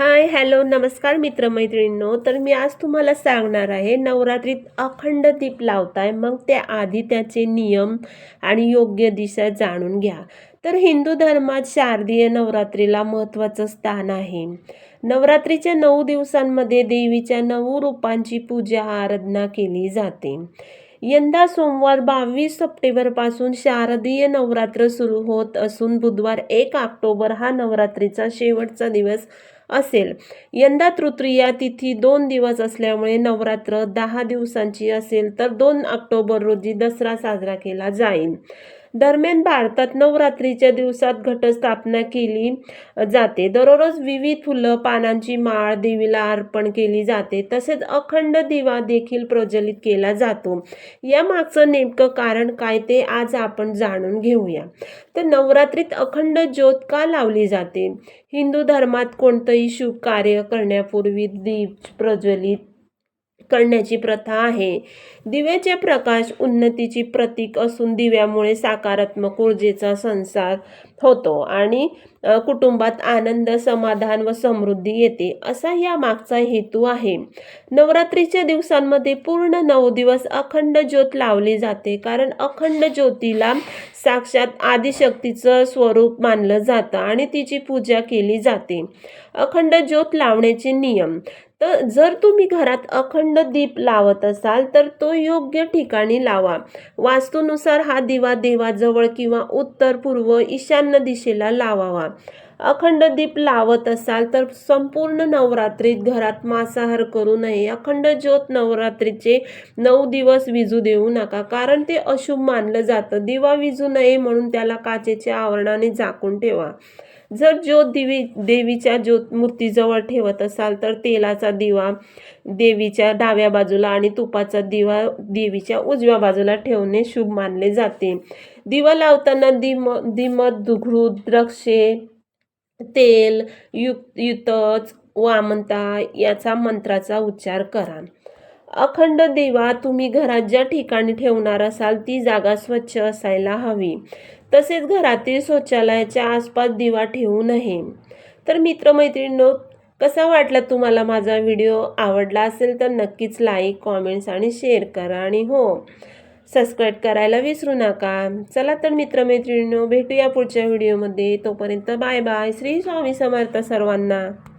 Hi hello नमस्कार मित्रमैत्रिणींनो. तर मी आज तुम्हाला सांगणार आहे नवरात्रीत अखंड दीप लावताय मग त्याआधी त्याचे नियम आणि योग्य दिशा जाणून घ्या. तर हिंदू धर्मात शारदीय नवरात्रीला महत्त्वाचं स्थान आहे. नवरात्रीच्या नऊ दिवसांमध्ये देवीच्या नऊ रूपांची पूजा आराधना केली जाते. यंदा सोमवार बावीस सप्टेंबरपासून शारदीय नवरात्र सुरू होत असून बुधवार एक ऑक्टोबर हा नवरात्रीचा शेवटचा दिवस असेल. यंदा तृतीया तिथी दोन दिवस असल्यामुळे नवरात्र दहा दिवसांची असेल तर दोन ऑक्टोबर रोजी दसरा साजरा केला जाईल. दरम्यान भारतात नवरात्रीच्या दिवसात घटस्थापना केली जाते. दररोज विविध फुलं पानांची माळ देवीला अर्पण केली जाते. तसेच अखंड दिवा देखील प्रज्वलित केला जातो. या मागचं नेमकं कारण काय ते आज आपण जाणून घेऊया. तर नवरात्रीत अखंड ज्योत का लावली जाते? हिंदू धर्मात कोणतंही शुभ कार्य करण्यापूर्वी दीप प्रज्वलित करण्याची प्रथा आहे. दिव्याचे प्रकाश उन्नतीची प्रतीक असून दिव्यामुळे सकारात्मक ऊर्जेचा संसार होतो आणि कुटुंबात आनंद समाधान व समृद्धी येते असा या मागचा हेतू आहे. नवरात्रीच्या दिवसांमध्ये पूर्ण नऊ दिवस अखंड ज्योत लावली जाते कारण अखंड ज्योतीला साक्षात आदिशक्तीचं स्वरूप मानलं जातं आणि तिची पूजा केली जाते. अखंड ज्योत लावण्याचे नियम. तर जर तुम्ही घरात अखंड दीप लावत असाल तर तो योग्य ठिकाणी लावा. वास्तूनुसार हा दिवा देवाजवळ किंवा उत्तर पूर्व ईशान्य दिशेला लावावा. अखंड दीप लावत असाल तर संपूर्ण नवरात्रीत घरात मांसाहार करू नये. अखंड ज्योत नवरात्रीचे नऊ दिवस विजू देऊ नका कारण ते अशुभ मानलं जातं. दिवा विजू नये म्हणून त्याला काचेच्या आवरणाने झाकून ठेवा. जर ज्योत दिवी देवीच्या ज्योत मूर्तीजवळ ठेवत असाल तर तेलाचा दिवा देवीच्या डाव्या बाजूला आणि तुपाचा दिवा देवीच्या उजव्या बाजूला ठेवणे शुभ मानले जाते. दिवा लावताना दिम दिमत दुघृत द्रक्षे तेल युक्त युतच वामंता याचा मंत्राचा उच्चार करा. अखंड दिवा तुम्ही घरात ज्या ठिकाणी ठेवणार असाल ती जागा स्वच्छ असायला हवी. तसेच घरातील शौचालयाच्या आसपास दिवा ठेवू नये. तर मित्रमैत्रिणींनो कसा वाटला तुम्हाला माझा व्हिडिओ? आवडला असेल तर नक्कीच लाईक कॉमेंट्स आणि शेअर करा आणि हो सबस्क्राईब करायला विसरू नका. चला तर मित्रमैत्रिणींनो भेटूया पुढच्या व्हिडिओमध्ये. तोपर्यंत बाय बाय. श्री स्वामी समर्थ सर्वांना.